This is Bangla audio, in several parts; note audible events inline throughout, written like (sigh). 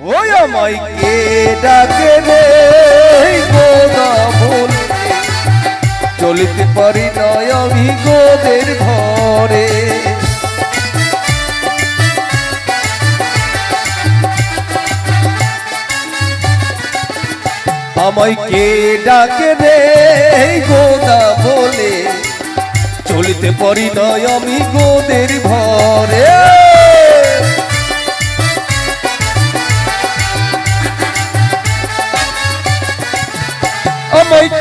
ওই আমায় কে ডাকে রে? গোদা বল। চলিতে পারি নয় আমি গোদের ঘরে। আমায় কে ডাকে রে? গোদা বলে। চলিতে পারি নয় আমি গোদের ঘরে।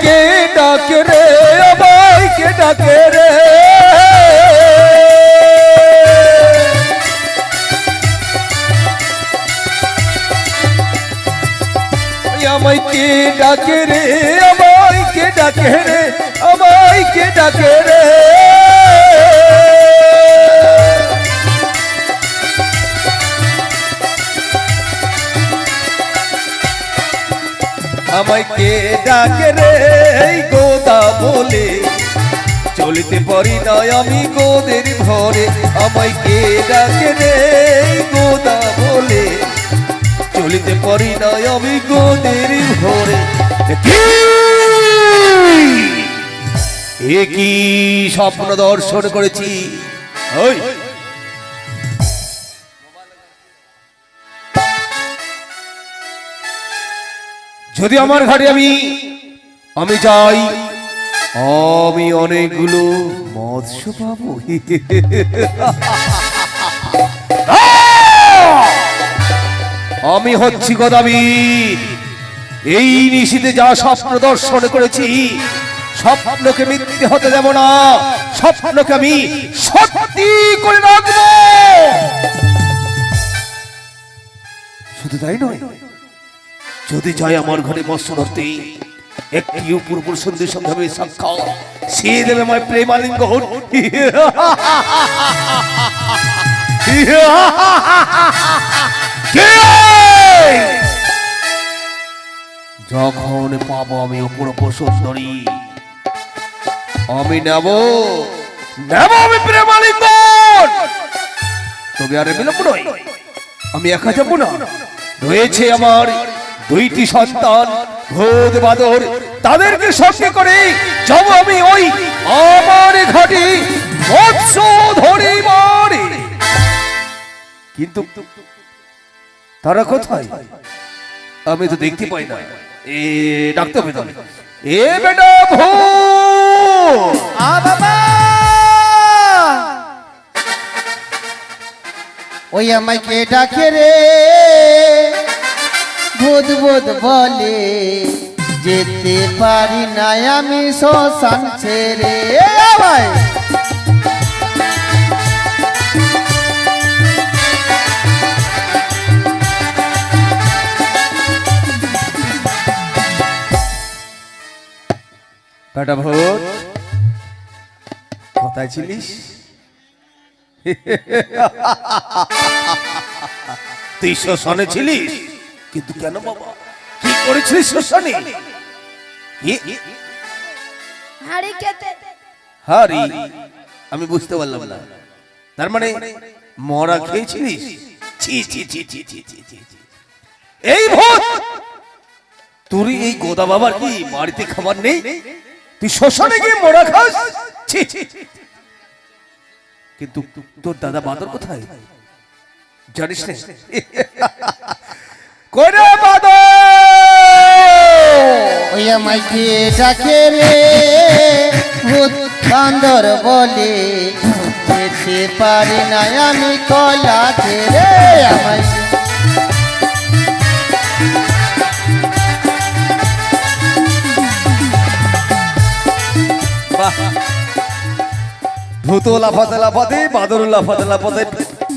কে ডাকে রে আমায় কে ডাকে রে? আমায় কে ডাকে রে আমায় কে ডাকে রে আমায় কে ডাকে রে? আমায় কে ডাকে রে বলে, চলিতে পারি নয় আমি গোদের ঘরে। আমায় কে ডাকে রে গোদা বলে, চলিতে পারি নয় আমি গোদের ঘরে। কি? এ কি স্বপ্ন দর্শন করেছি? ওই। যদি আমার ঘাটে আমি আমি যাই আমি অনেকগুলো মৎস্য পাবো। আমি হচ্ছি গদাবীর। এই নিশীতে যা স্বপ্ন দর্শন করেছি, স্বপ্নকে মিথ্যে হতে দেব না। স্বপ্নকে আমি সত্যি করে রাখব। শুধু তাই নয়, যদি যাই আমার ঘরে মৎস্য ধরতে একটি সন্ধ্যের সঙ্গে হবে সাক্ষাৎ। সে দেবে আমার প্রেমালিঙ্গ যখন পাবো আমি উপর সুন্দরী, আমি নেব নেব আমি প্রেমালিঙ্গ। তবে আরে বিলম্ব নয়, আমি একা যাব না। রয়েছে আমার দুইটি সন্তান। ভোদ বাদর তাদেরকে সঙ্গে করে যাব আমি ওই আমার ঘাটে মৎস্য ধরিবার কিন্তু তারা কোথায়? আমি তো দেখতে পাই না। এ ডাকতে হবে তাহলে। এ বেটা ভূ আ বাবা! ওই ডাকে রে? ভূত ভূত বলে যেতে পারি না আমি শ্মশান ছেড়ে। আমায় বেটা ভূত কোথায় ছিলিস? তুই শ্মশানে ছিলিস? কিন্তু কেন বাবা? কি করেছিলি শ্মশানে হাড়ি খেতে হাড়ি? আমি বুঝতে পারলাম না। তার মানে মরা খেয়েছিলিস? ছি ছি ছি ছি ছি ছি এই ভূত! তুই এই গোদা বাবার কি বাড়িতে খাবার নেই? তুই শ্মশানে গিয়ে মরা খাস? ছি ছি। কিন্তু তোর দাদা বাদর কোথায়? জানিস না? করে বাদর ওই আমায় কে ডাকে রে? ভূত বান্দর বলে যেতে পারি না আমি কলা ছেড়ে আমায় বাহ। ভূত লাফাতে লাফাতে বাদর লাফাতে লাফাতে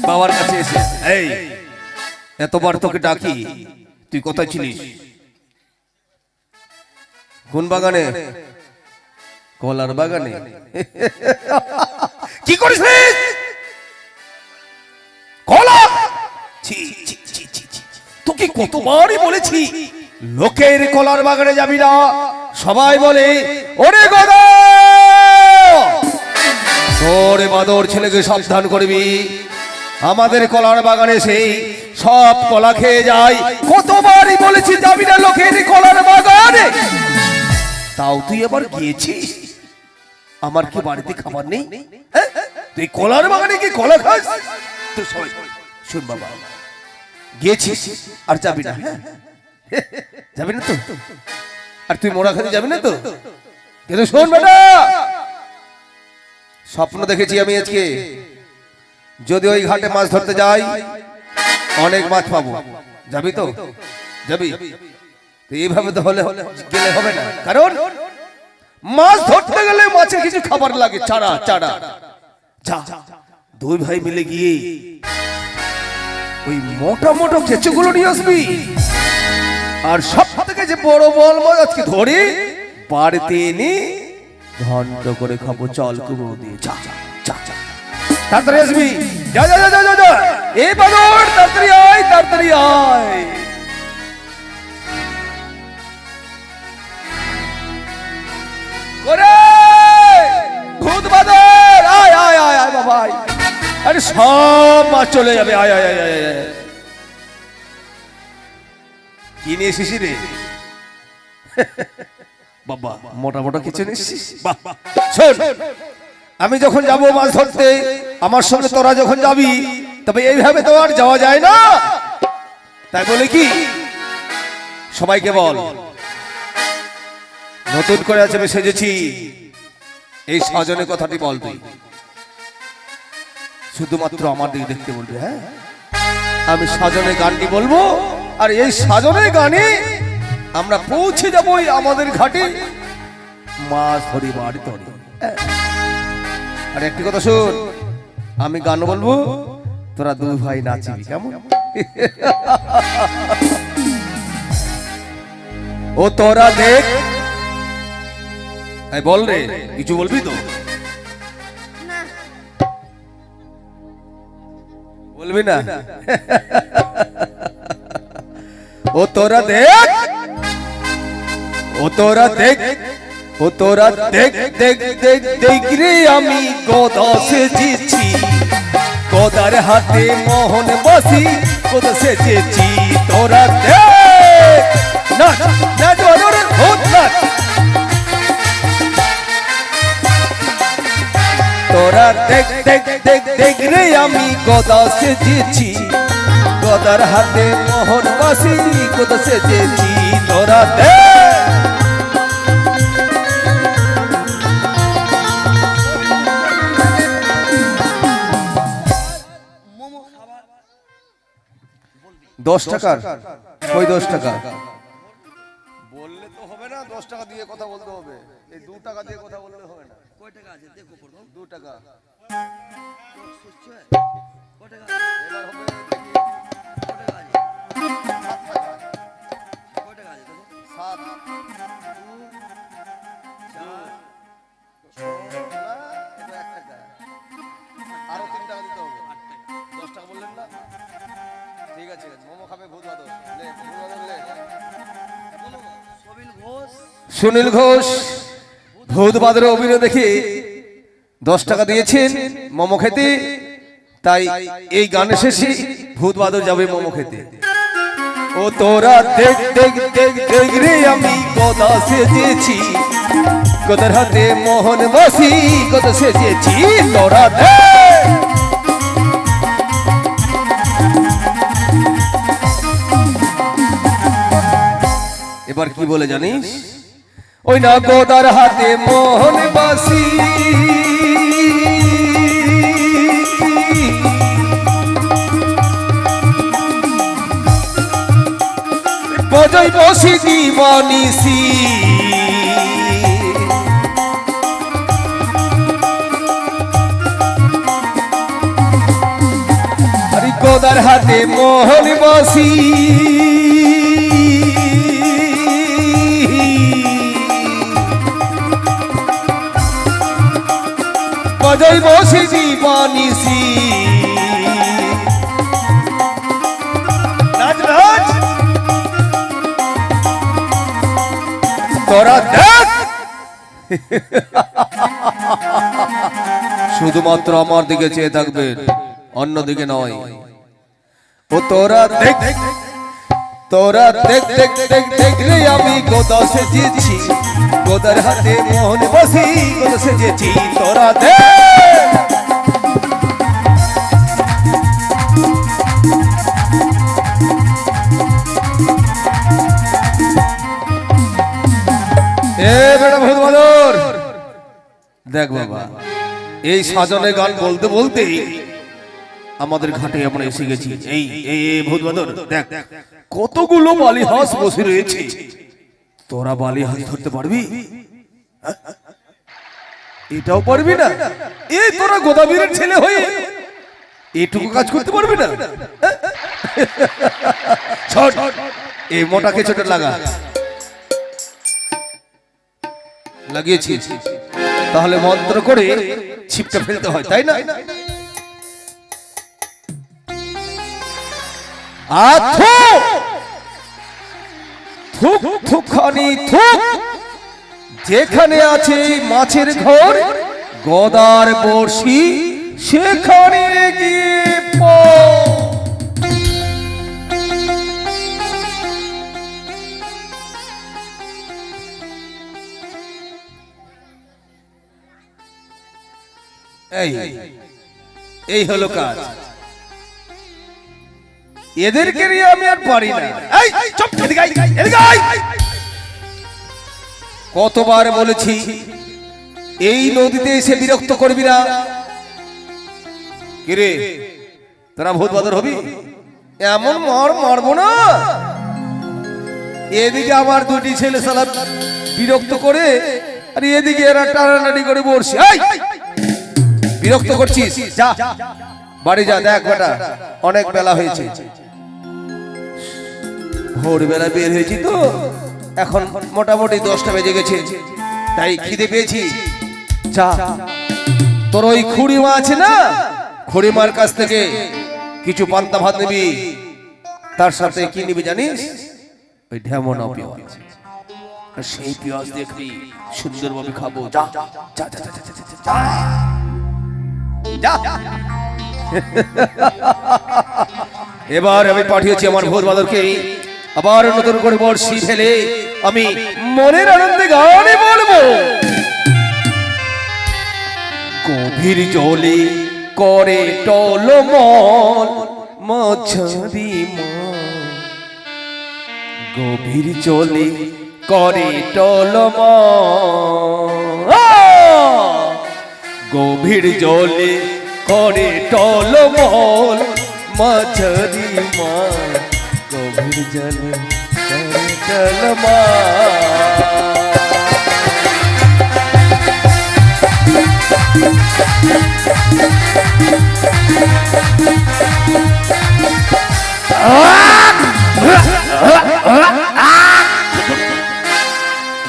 বাবার কাছে এসে। এই এতবার তোকে ডাকি তুই কোথায় ছিলিস? কোন বাগানে কলার বাগানে। কি করিস কলা। তোকে কতবারই বলেছি লোকের কলার বাগানে যাবি না। সবাই বলে ওরে গদা! তোর বাদর ছেলেকে সাবধান করবি। আমাদের কলার বাগানে সেই সব কলা খেয়ে যায়। কতবারই বলেছি যাবি না লোকের কলার বাগানে? তাও তুই এবার গিয়েছিস আমার কি বাড়িতে খাবার নেই? হ্যাঁ? তুই কলার বাগানে কি কলা খাস? তুই সবাই শুন বাবা। গিয়েছিস? আর যাবি না হ্যাঁ? যাবি না তো? আর তুই মোড়া খেতে যাবি না তো? কিন্তু শোন বেটা স্বপ্ন দেখেছি আমি আজকে। যদি ওই ঘাটে মাছ ধরতে যাই, অনেক মাছ পাবো। যাবি তো? যাবি? এইভাবে তো হলে গেলে হবে না। কারণ মাছ ধরতে গেলে মাছের কিছু খাবার লাগে, চারা চারা। দুই ভাই মিলে গিয়ে ওই মোটা মোটা কেঁচুগুলো নিয়ে আসবি। আর সব থেকে যে বড় বল মাছ আজকে ধরে, বাড়িতে এনে ঘন্ট করে খাব, চল কুমড়ো দিয়ে। যা যা। তাড়াতাড়ি আসবি। আরে সব মাছ চলে যাবে আয় আয় আয় আয় আয়, কি নিয়ে এসেছি রে? বাবা মোটা মোটা কিছু নিয়ে এসেছিস? বাহ, বাহ। শোন আমি যখন যাব মাছ ধরতে, আমার সঙ্গে তোরা যখন যাবি, তবে এইভাবে তো আর যাওয়া যায় না। তাই বলে কি? সবাইকে বল। নতুন করে আছে আমি সেজেছি। এই স্বজনের কথাটি বল তুই। শুধুমাত্র আমার দিকে দেখতে বলবি হ্যাঁ? আমি সাজনের গানটি বলব, আর এই সাজনের গানে আমরা পৌঁছে যাব আমাদের ঘাটে। মাছ ধরি বাড়ি ধরি। আর একটি কথা শোন। আমি গান বলব, তোরা দুই ভাই নাচিবি, কেমন? ও তোরা দেখ। বল রে, কিছু বলবি তো? বলবি না? ও তোরা দেখ। ও তোরা দেখ। ও তোরা দেখ দেখ দেখ দেখ রে আমি গদা সেজেছি। গদার হাতে মোহন বসি গদ সেজেছি। তোরা দেখ, নাচ নাচ বাদর ভূত তোরা দেখ দেখ দেখ দেখ রে আমি গদা সেজেছি। গদার হাতে মোহন বাসি গদা সেজেছি। তোরা দেখ দশ টাকার? ওই দশ টাকা। বললে তো হবে না দশ টাকা দিয়ে কথা বলতে হবে। এই দু টাকা দিয়ে কথা বললে হবে না। কয় টাকা আছে? দেখো দু টাকা। সুনীল ঘোষ, ভূত বাদরে অভিনয় দেখে দশ টাকা দিয়েছেন মোমো খেতে। তাই এই গানে শেষে ভূত বাদর যাবে মোমো খেতে। ও তোরা দেখ দেখ দেখ দেখ রে আমি গদা সেজেছি। গদার হাতে মোহন বসি গদা সেজেছি, তোরা দেখ। এবার কি বলে জানিস? ওই না গোদার হাতে মোহন বাসি। বজাই বসি দিবানিসি। গোদার হাতে মোহন তোরা দেখ শুধুমাত্র আমার দিকে চেয়ে থাকবেন অন্য দিকে নয় ও তোরা দেখ তোরা দেখ দেখ দেখ দেখলে আমি গোদা সেজেছি গোদার হাতে মোহন বসি গোদা সেজেছি তোরা বাদর দেখ বাবা, এই সাজনে গান বলতে আমাদের ঘাটে আমরা এসে গেছি। এই এই ভূত দেখ, কতগুলো বালি হাঁস বসে রয়েছে। তোরা বালি হাঁস ধরতে পারবি? এটাও পারবি না? এই তোরা গোদাবীরের ছেলে হয়ে এটুকু কাজ করতে পারবি না? এই মোটা কেঁচোটা লাগা। লাগিয়েছি। তাহলে মন্ত্র করে ছিপটা ফেলতে হয়, তাই না? আথু থুক থুকখানি থুক যেখানে আছে মাছের ঘর, গদার বড়শি, সেখানে গিয়ে। এই এই হলো কাজ এদেরকে নিয়ে আমি আর পারি না। এই, চুপ। কতবার বলেছি এই নদীতে এসে বিরক্ত করবি না। কিরে তোরা ভূত বাদর হবি? এমন মার মারবো না। এদিকে আমার দুটি ছেলে সালা বিরক্ত করে আর এদিকে এরা টানাটানি করে বসছে বিরক্ত করছিস? যা বাড়ি যা দেখ বেটা অনেক বেলা হয়েছে। ভোরবেলা বের হয়েছি তো, এখন মোটামুটি দশটা বেজে গেছে। তাই খিদে পেয়েছি। চা। তোর ওই খুড়িমা আছে না? খুড়িমার কাছ থেকে কিছু পান্তা ভাত নিবি। তার সাথে কি নিবি জানিস? ওই ঢেমনা সেই পেঁয়াজ দেখবি সুন্দরভাবে খাব। এবার আমি পাঠিয়েছি আমার ভোর বাদরকে আবার নতুন করে বর্ষি ফেলে আমি মনের আনন্দে গানে বলব। গভীর জলে করে টলমল মন গভীর জলে করে টলমল। গভীর জলে করে টলমল মাঝারি মা করে টলমল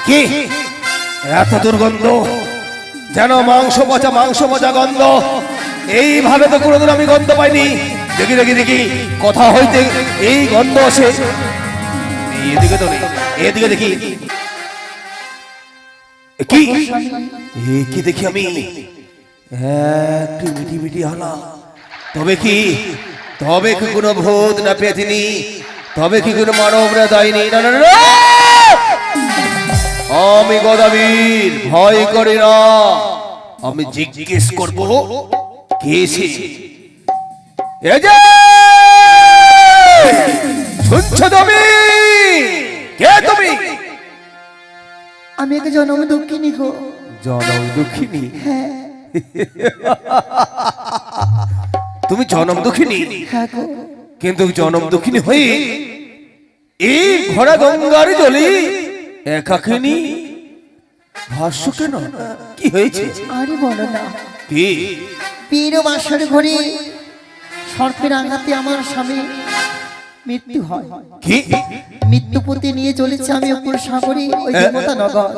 কি? এত দুর্গন্ধ। যেন মাংস পচা মাংস পচা গন্ধ। এইভাবে তো কোনোদিন আমি গন্ধ পাইনি। দেখি দেখি দেখি। কথা হইতে এই গন্ধ আসে। এদিকে তো নেই এদিকে দেখি। কি? কি দেখি আমি? একটু মিটি মিটি হালা তবে কি? তবে কি কোনো ভূত না পেতিনি? তবে কি কোনো মানব না দায়নি? না, না! আমি গদাবীর ভয় করি না। আমি জিজ্ঞেস করব কে সে? এ যে! শুনছো তুমি? কে তুমি? আমি একে জন্ম দুঃখিনী গো। জনম দুঃখিনী? হ্যাঁ। তুমি জনম দুঃখিনী? হ্যাঁ কিন্তু জনম দুঃখিনী হয়ে এই ভরা গঙ্গার জলে একাকিনী ভাষ্য কেন কি হয়েছে? আরে বলো না। কি? পীর বাসর ঘরে সর্পের আঘাতে আমার স্বামী মৃত্যু হয়। কি? মৃত্যুপতি নিয়ে চলেছে আমি উপর সাগরে ওই দেবতা নগর।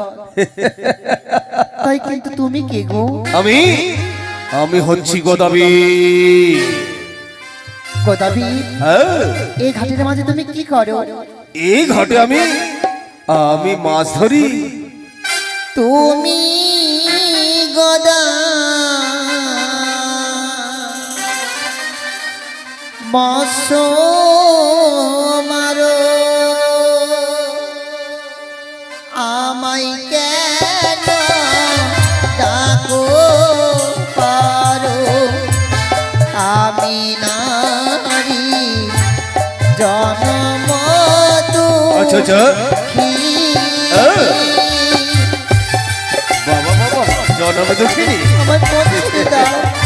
তাই কিন্তু তুমি কে গো? আমি? আমি হচ্ছি গোদাবি। গোদাবি? হ্যাঁ। এই ঘাটের মাঝে তুমি কি করো? এই ঘাটে আমি আমি মাছ ধরি। তুমি গদা মৎস্য মারো। আমাই কেন ডাকো পারো? আমি নারী জনম আচ্ছা আচ্ছা। হ্যাঁ। বাবা বাবা জন্ম দুঃখিনী। আমার দাও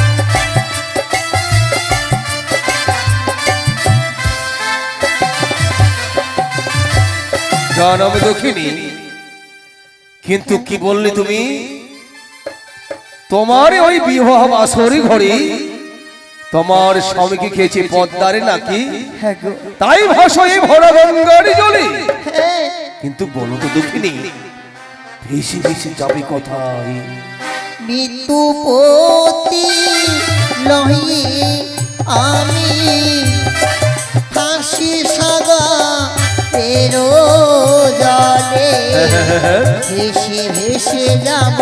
জন্ম দুঃখিনী। কিন্তু কি বললি তুমি? তোমার ওই বিবাহ বাসরি ঘরে তোমার স্বামীকে খেয়েছে পদ্মারে নাকি? হ্যাঁ তাই ভাষায় ভরা গঙ্গারি জলে। হ্যাঁ। কিন্তু বলো তো দুঃখিনী ভেসে ভেসে যাবে কোথায়? মৃত্যুপতি আমি ফাঁসি সাগা তেরো ভেসে ভেসে যাব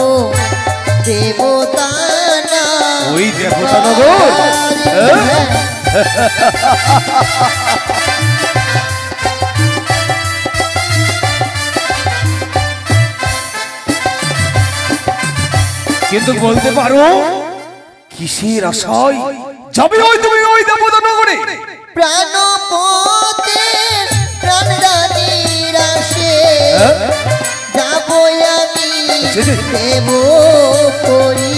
দেবতানা ওই দেবতানগর? হ্যাঁ? কিন্তু বলতে পারো কিসের আশায় যাবে ওই তুমি ওই দেবতা নগরে প্রাণপতের যাব আমি। দেব করি।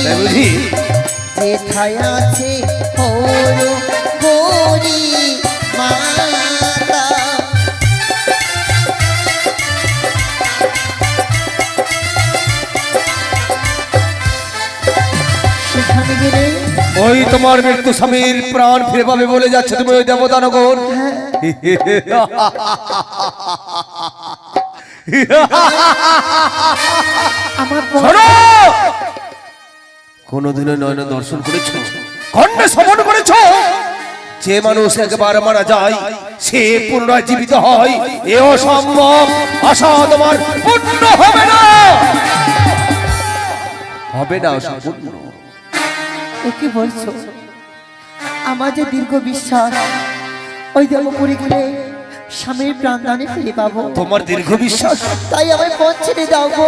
যেথায় আছে হর গরি মাতা। সেখানে গেলে ওই তোমার মৃত্যু স্বামীর প্রাণ ফিরে পাবে বলে যাচ্ছে তুমি ওই দেবতা নগর। শোনো (laughs) কোনদিনও নয়ন দর্শন করেছ? কর্ণে শ্রবণ করেছ? যে মানুষ একবার মারা যায় সে পুনরায় জীবিত হয়। এ অসম্ভব। আশা তোমার পূর্ণ হবে না। হবে না সম্পূর্ণ। কি বলছো? আমার যে দীর্ঘ বিশ্বাস ওই দেবপুরে গেলে স্বামীর প্রাণদানে ফিরে পাবো। তোমার দীর্ঘ বিশ্বাস। তাই আমায় পথ ছেড়ে দাও গো।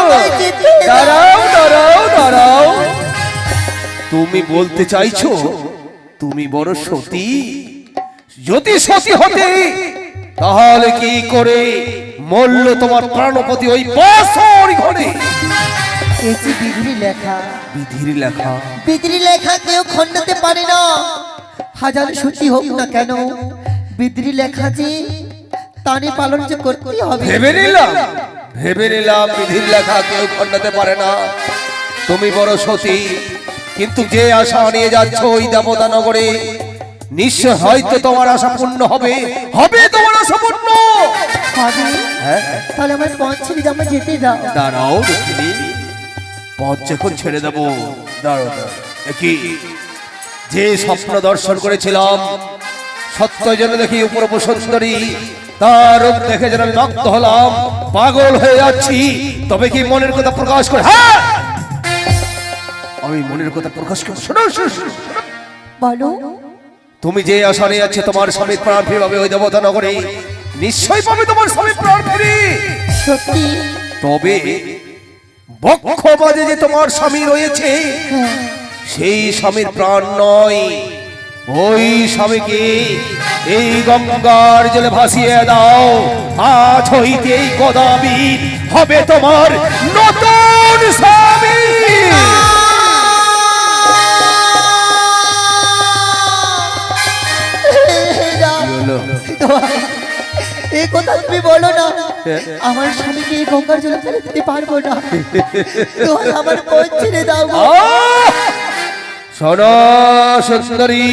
আমায় যেতে দাও। দাঁড়াও দাঁড়াও দাঁড়াও। তুমি বলতে চাইছো তুমি বড় সতী। যদি সতী হতে তাহলে কি করে মল্ল তোমার প্রাণপতি ওই বছর ঘরে? এই যে বিধির লেখা। বিধির লেখা। বিধির লেখা কেউ খণ্ডাতে পারে না। হাজার সত্যি হোক না কেন বিধির লেখা যে তানে পালন যে করতেই হবে। ভেবে নিলাম ভেবে নিলাম বিধির লেখা কেউ খণ্ডাতে পারে না। তুমি বড় সতী কিন্তু যে আশা নিয়ে যাচ্ছ ওই দেবতা নগরে নিশ্চয় হয়তো তোমার আশা পূর্ণ হবে। হবে তোমার আশা পূর্ণ! হবে হ্যাঁ? তাহলে আমার পথ ছেড়ে আমার যেতে দাও। দাঁড়াও পথ যখন ছেড়ে দেবো দাঁড়াও কি যে স্বপ্ন দর্শন করেছিলাম সত্য যেন দেখি উপরূপ সুন্দরী। তার দেখে যেন নগ্ন হলাম। পাগল হয়ে যাচ্ছি। তবে কি মনের কথা প্রকাশ করে হ্যাঁ! আমি মনের কথা প্রকাশ করে। শোনো। বলো। তুমি যে আশা নিয়ে যাচ্ছে তোমার স্বামী প্রাণ ফিরে ওই দেবতা নগরে নিশ্চয়ই পাবে তোমার স্বামীর প্রাণ ফিরে সত্যি? তবে বক্ষ মাঝে যে তোমার স্বামী রয়েছে হ্যাঁ। সেই স্বামীর প্রাণ নয়। ওই স্বামীকে এই গঙ্গার জলে ভাসিয়ে দাও। আজ হইতে কদাবি হবে তোমার নতুন স্বামী। এই কথা তুমি বলো না। আমার স্বামীকে এই গঙ্গার জলে ফেলে দিতে পারব না। আমার ছেড়ে দাও সুন্দরী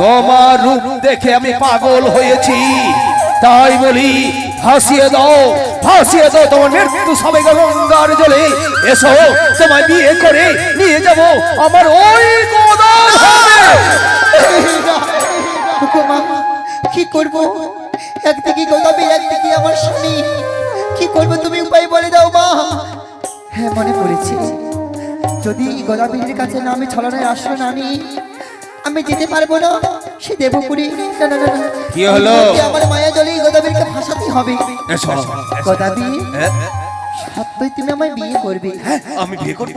তোমার রূপ দেখে আমি পাগল হয়েছি। তাই বলি হাসিয়ে দাও হাসিয়ে দাও তোমার মৃত্যু সবে গঙ্গার জলে। এসো তোমায় বিয়ে করে নিয়ে যাব আমার ওই গোদান কি করব? একদিকে গোলাপি একদিকে আমার স্বামী। কি করব তুমি উপায় বলে দাও মা। হ্যাঁ মনে পড়েছে। যদি গোলাপির কাছে না আমি ছলনায় আসলো না আমি আমি যেতে পারব না সে দেবপুরি না না না না। কি হলো? আমার মায়া জলে গোদাবীরকে ভাসাতেই হবে। এসো। গোদাবী হ্যাঁ, সত্যই তুমি আমায় বিয়ে করবে। হ্যাঁ, আমি বিয়ে করব।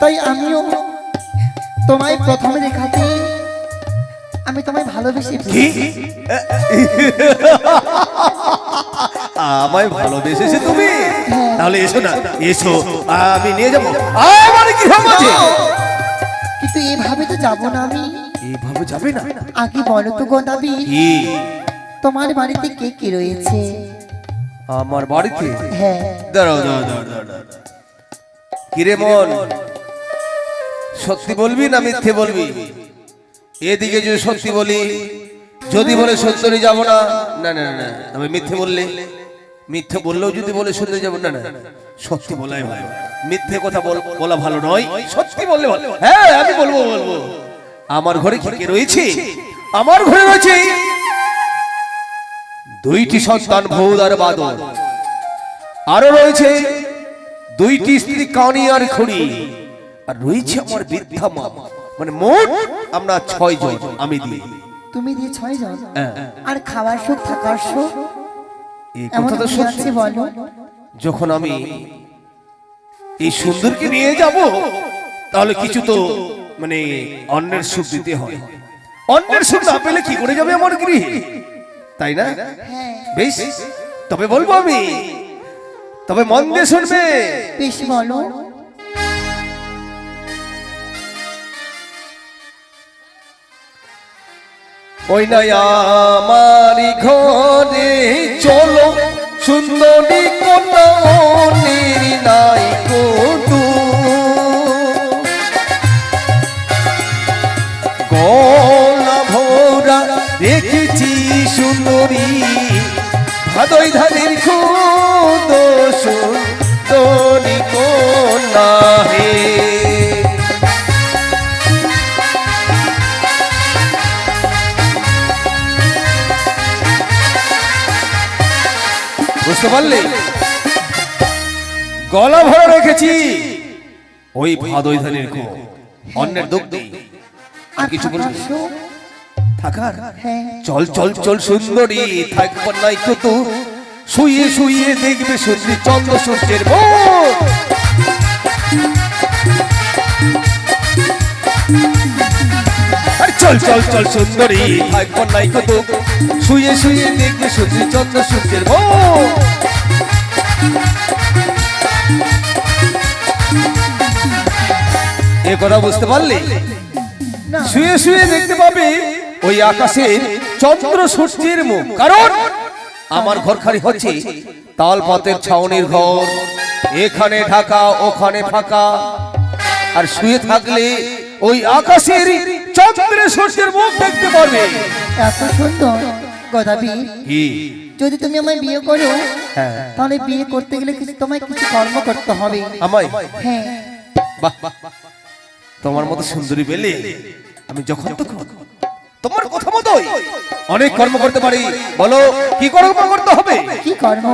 তাই আমিও তোমায় প্রথমে দেখাতে আমি তোমায় ভালোবেসে কি? আমায় ভালোবেসেছে তুমি? তাহলে এসো না এসো। আমি নিয়ে যাব। আমার গৃহ মাঝে কিন্তু এভাবে তো যাব না আমি। এইভাবে যাবে না? আগে বলো তো গোদাবী কি? তোমার বাড়িতে কে কে রয়েছে? আমার বাড়িতে? হ্যাঁ। দাঁড়াও দাঁড়াও দাঁড়াও। কিরে মন? সত্যি বলবি না মিথ্যে বলবি? এদিকে যদি সত্যি বলি যদি বলে সত্যি যাব না না না না, না তবে মিথ্যে বললে? মিথ্যে বললেও যদি বলে সুন্দরী যাব না না সত্যি বলাই ভালো। মিথ্যে কথা বল- ভালো নয়। সত্যি বললে ভালো। হ্যাঁ আমি বলব বলব। আমার ঘরে কি কে রয়েছে? আমার ঘরে রয়েছে দুইটি সন্তান ভৌদ আর বাদল। আরও রয়েছে দুইটি স্ত্রী কানি আর খড়ি আর রয়েছে আমার বৃদ্ধা মা। মানে মোট আমরা ছয় জন আমি দিই তুমি দিয়ে ছয় জন হ্যাঁ। আর খাবার সুখ থাকার সুখ? এই বলো যখন আমি এই সুন্দরকে নিয়ে যাব তাহলে কিছু তো মানে অন্যের সুখ দিতে হয়। অন্যের সুখ না পেলে কি করে যাবে আমার গৃহে? তাই না? হ্যাঁ। বেশ তবে বলব আমি তবে মন দিয়ে শুনবে। বেশ বলো। ওই নয়ামারি ঘরে চলো সুন্দরী অনির নাই কটু। গলা ভোরা রেখেছি সুন্দরী ভাদই ধানের বুঝতে পারলে? গলা ভরা রেখেছি। ওই ভাদই ধানের কো, অন্যের দুঃখ নেই। আর কিছু বলবি? থাকার, চল চল চল সুন্দরী থাকবার নাই তো তু। শুয়ে শুয়ে দেখবে সুন্দরী চন্দ্র সূর্যের আরে চল চল চল, সুন্দরী। থাকবার নাই তো তু শুয়ে শুয়ে দেখবে সুন্দরী চন্দ্র সূর্যের এ কথা বুঝতে পারলে? শুয়ে শুয়ে দেখতে পাবে ওই আকাশের চন্দ্র সূর্যের মুখ। কারণ আমার ঘর খালি হচ্ছে তালপাতের ছাউনির ঘর। এখানে ঢাকা, ওখানে ফাঁকা। আর শুয়ে থাকলে ওই আকাশের চন্দ্রের সূর্যের মুখ দেখতে পারবে। এত সুন্দর। গদাবি কি? যদি তুমি আমায় বিয়ে করো হ্যাঁ। তাহলে বিয়ে করতে গেলে কিছু তোমায় কিছু কর্ম করতে হবে? আমায়? হ্যাঁ। বাহ বাহ। তোমার মতো সুন্দরী পেলে আমি যখন তখন তোমার কথা মতোই অনেক কর্ম করতে পারি। বলো কি কর্ম করতে হবে? কি কর্ম?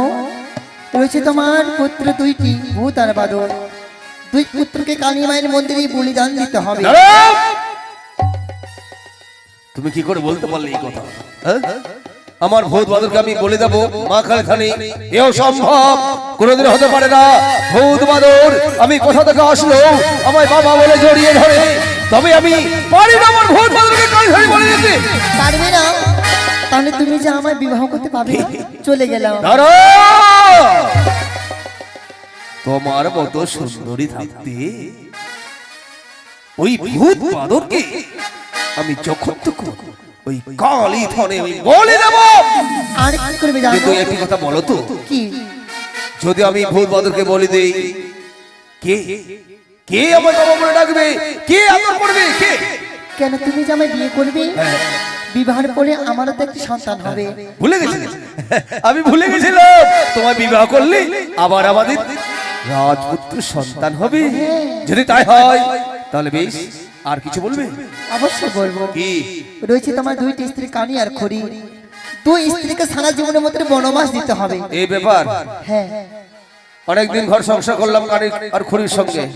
রয়েছে তোমার পুত্র দুইটি ভূত আর বাদর। দুই পুত্রকে কালী মায়ের মন্দিরে বলিদান দিতে হবে! তুমি কি করে বলতে পারলে এই কথা হ্যাঁ? আমার ভূত বাদরকে আমি বলে দেবো মা খালে থানি এও সম্ভব কোনোদিন হতে পারে না ভূত বাদর আমি কোথা থেকে আসলো আমায় বাবা বলে জড়িয়ে ধরে তবে আমি পারি না আমার ভূত বাদরকে কালী থানি বলে দিতে পারবে না তাহলে তুমি যে আমায় বিবাহ করতে পারবে না? চলে গেলাম দাঁড়াও! তোমার মতো সুন্দরী থাকতে ওই ভূত বাদরকে আমি যখন তখন ওই কালী থনে আমি বলে দেব। আর কি করবে জানো? কিন্তু একটি কথা বলো তো। কি? যদি আমি ভূত বাদরকে বলে দেই কে? কে? আমার বাবা বলে ডাকবে? কে আমার করবে? কে? কেন তুমি যে আমায় বিয়ে করবে? হ্যাঁ। বিবাহের পরে আমারও তো একটি সন্তান হবে। ভুলে গেছিলে আমি ভুলে গেছিলাম। তোমার বিবাহ করলে আবার আমাদের রাজপুত্র সন্তান হবে। যদি তাই হয় তাহলে বেশ। আর কিছু বলবে? অবশ্যই বলব। কি? রয়েছে তোমার দুইটি স্ত্রী কানি আর খড়ি। দুই স্ত্রীকে সারা জীবনের মধ্যে বনবাস দিতে হবে। এই ব্যাপার? হ্যাঁ। অনেকদিন ঘর সংসার করলাম কানি আর খুরির সঙ্গে।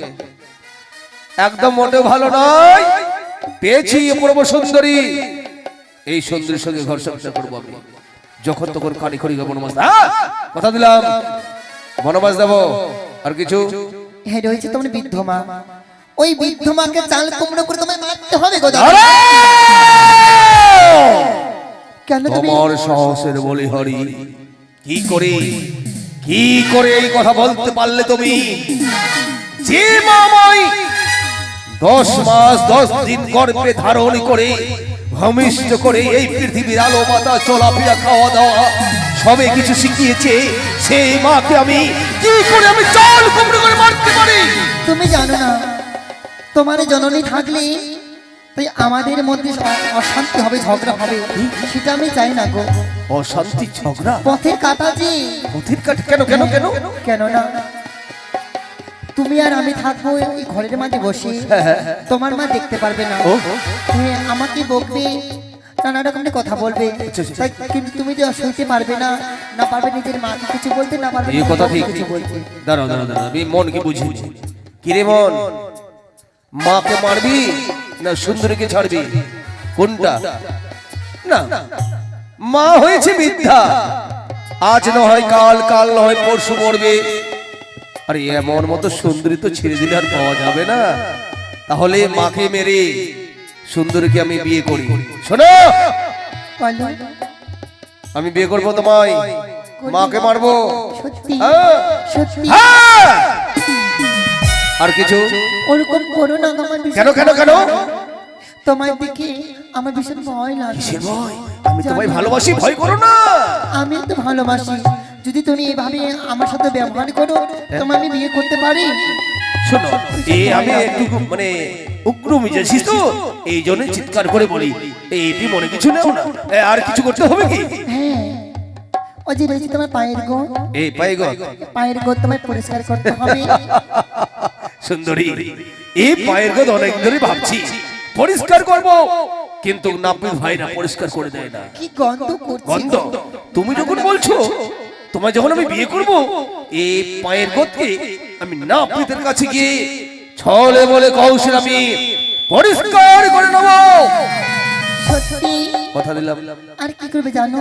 একদম মোটেও ভালো নয়। পেয়েছি অপূর্ব সুন্দরী। এই সুন্দরীর সঙ্গে ঘর সংসার করব আমি। যখন তখন কানি খড়ি বনবাস আহ! কথা দিলাম। বনবাস দেবো। আর কিছু? হ্যাঁ রয়েছে তোমার বৃদ্ধ মা। ওই বৃদ্ধ মাকে চাল কুমড়ো করে তোমায় মারতে হবে আরে! কেন তুমি তোমার সাহসের বলি হরি। কি করে? কি করে এই কথা বলতে পারলে তুমি? যে মামাই দশ মাস দশ দিন গর্ভে ধারণ করে ভূমিষ্ঠ করে এই পৃথিবীর আলো মাতা চলাফেরা খাওয়া দাওয়া সবে কিছু শিখিয়েছে সেই মাকে আমি কি করে আমি চাল কুমড়ো করে মারতে পারি? তুমি জানো না তোমার জননী থাকলে তাই আমাদের মধ্যে অশান্তি হবে ঝগড়া হবে। সেটা আমি চাই না গো। অশান্তি ঝগড়া? পথে কাটা যে। পথির কাটে কেন কেন কেন? কেন না তুমি আর আমি থাকব ওই ঘরের মাঝে বসে। তোমার মা দেখতে পারবে না। ও, হ্যাঁ, আমাকে বকবে নানা রকমের কথা বলবে। আচ্ছা, আচ্ছা। কিন্তু তুমি যে সইতে পারবে না না পারবে নিজের মা কিছু বলতে না পারবে এই কথা ঠিক। দাঁড়াও দাঁড়াও দাঁড়াও। আমি মনকে বুঝি কিরে মন? মাকে মারবি না সুন্দরীকে ছাড়বি? কোনটা? না মা হয়েছে মিথ্যা আজ না হয় কাল কাল নয় পরশু মরবে। আরে এমন মতো সুন্দরী তো ছেড়ে দিলে আর পাওয়া যাবে না। তাহলে মাকে মেরে সুন্দরীকে আমি বিয়ে করি। শোনো! আমি বিয়ে করব তোমায়। মাকে মারবো। সত্যি হ্যাঁ। সত্যি। হ্যাঁ! আর কিছু? ওরকম করো না আমার কেন কেন কেন? তোমার দিকে আমার ভীষণ ভয় লাগে। কিসের ভয়? আমি তোমায় ভালোবাসি ভয় করো না। আমি তো ভালোবাসি। যদি তুমি এভাবে আমার সাথে ব্যবহার করো তোমার আমি বিয়ে করতে পারি। শোনো এ আমি একটু মানে উগ্র মিজাজি তো? এই জন্য চিৎকার করে বলি এইটি মনে কিছু নেও না। আর কিছু করতে হবে কি? হ্যাঁ। ওই যে রয়েছে তোমার পায়ের গো এই পাই গো পায়ের গো তোমায় পরিষ্কার করতে হবে। (laughs) সুন্দরী এই পায়ের গদ অনেক ধরে ভাবছি। পরিষ্কার করব কিন্তু নাপিত ভাইরা পরিষ্কার করে দেয় না। কি গন্ধ করছে? গন্ধ? তুমি যখন বলছো তোমায় যখন আমি বিয়ে করব এই পায়ের গোদকে আমি নাপিতের কাছে গিয়ে ছলে বলে কৌশল আমি পরিষ্কার করে নেব। সত্যি? কথা দিলাম। আর কি করবে জানো?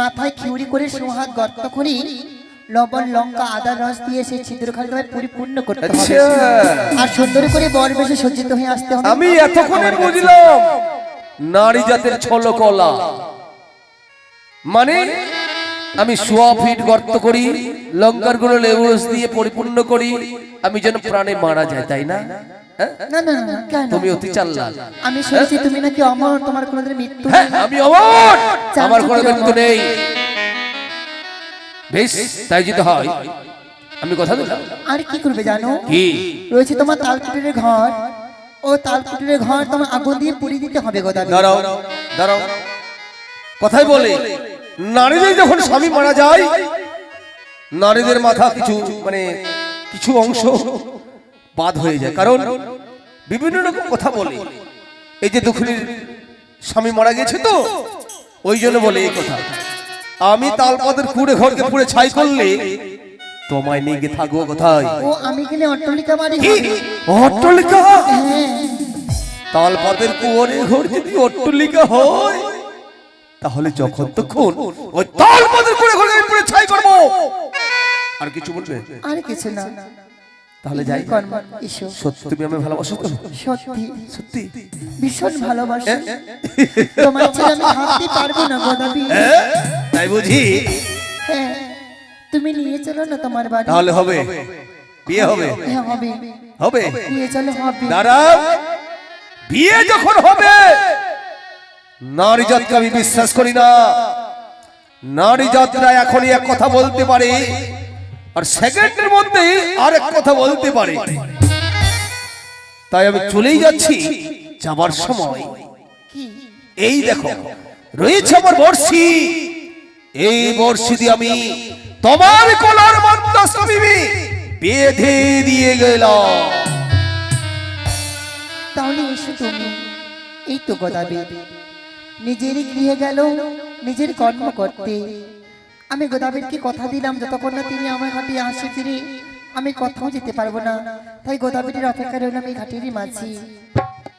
মাথায় খিউরি করে সোহাগ গর্ত করে লবণ লঙ্কা আদার রস দিয়ে সেই ছিদ্রখানে তোমায় পরিপূর্ণ করতে হবে। আচ্ছা। আর সুন্দর করে বর বেশে সজ্জিত হয়ে আসতে হবে। আমি এতক্ষণে বুঝলাম। নারী জাতের ছলকলা। মানে আমি সোয়া ফিট গর্ত করি লঙ্কারগুলো লেবু রস দিয়ে পরিপূর্ণ করি আমি যেন প্রাণে মারা যায় তাই না? হ্যাঁ? না না তুমি অতি চাল্লা আমি শুনেছি তুমি নাকি অমর তোমার কোনোদিন মৃত্যু হ্যাঁ নেই। আমি অমর! আমার কোনো মৃত্যু নেই। বেশ তাই যদি হয় আমি কথা দিলাম। আর কি করবে জানো? কি? রয়েছে তোমার তালকুটিরের ঘর। ও তালকুটিরের ঘর তোমার আগুন দিয়ে পুড়িয়ে দিতে হবে গোদাবি দাঁড়াও দাঁড়াও। কথাই বলে নারীদের যখন স্বামী মারা যায় নারীদের মাথা কিছু মানে কিছু অংশ বাদ হয়ে যায়। কারণ বিভিন্ন রকম কথা বলে। এই যে দুখুরির স্বামী মারা গেছে তো ওই জন্য বলে এই কথা। আমি তালপাতের কুড়ে ঘরকে পুড়ে ছাই করলে তোমায় নিয়ে গিয়ে থাকব কোথায়? ও আমি গেলে অট্টলিকা বাড়ি অট্টলিকা? হ্যাঁ। তালপাতের কুয়ারে ঘর যদি অট্টলিকা হয় তাহলে যখন তখন ওই তালপাতের কুয়ারে ঘরে আমি পুরো ছাই করব। আর কিছু বলবে? আর কিছু না। তাহলে যাই। সত্যি তুমি আমি ভালোবাসো তো? সত্যি। সত্যি? ভীষণ ভালোবাসি। তোমার ছেলে আমি ভাবতে পারব না গোদাবি হ্যাঁ? বুঝি? হ্যাঁ তুমি নিয়ে চলো না তোমার বাড়ি। তাহলে হবে। বিয়ে হবে। হ্যাঁ হবে। হবে। নিয়ে চলো হবে। দাঁড়াও। বিয়ে যখন হবে নারী জাতকে আমি বিশ্বাস করি না। নারী জাতরা এখনই এক কথা বলতে পারে আর সেকেন্ডের মধ্যে আর এক কথা বলতে পারে। তাই আমি চলেই যাচ্ছি যাবার সময়। এই দেখো রয়েছে আমার বর্ষি এই বর্ষি দিয়ে আমি তোমার কলার মন্দ স্বামী বেঁধে দিয়ে গেলাম। তাহলে এসো তুমি। এই তো গোদাবি। নিজেরই গৃহে গেল নিজের কর্ম করতে। আমি গোদাবিরকে কথা দিলাম যতক্ষণ না তিনি আমার ঘাটে আসে ফিরে। আমি কোথাও যেতে পারব না। তাই গোদাবরীর অপেক্ষা রইলাম এই ঘাটেরই মাঝি।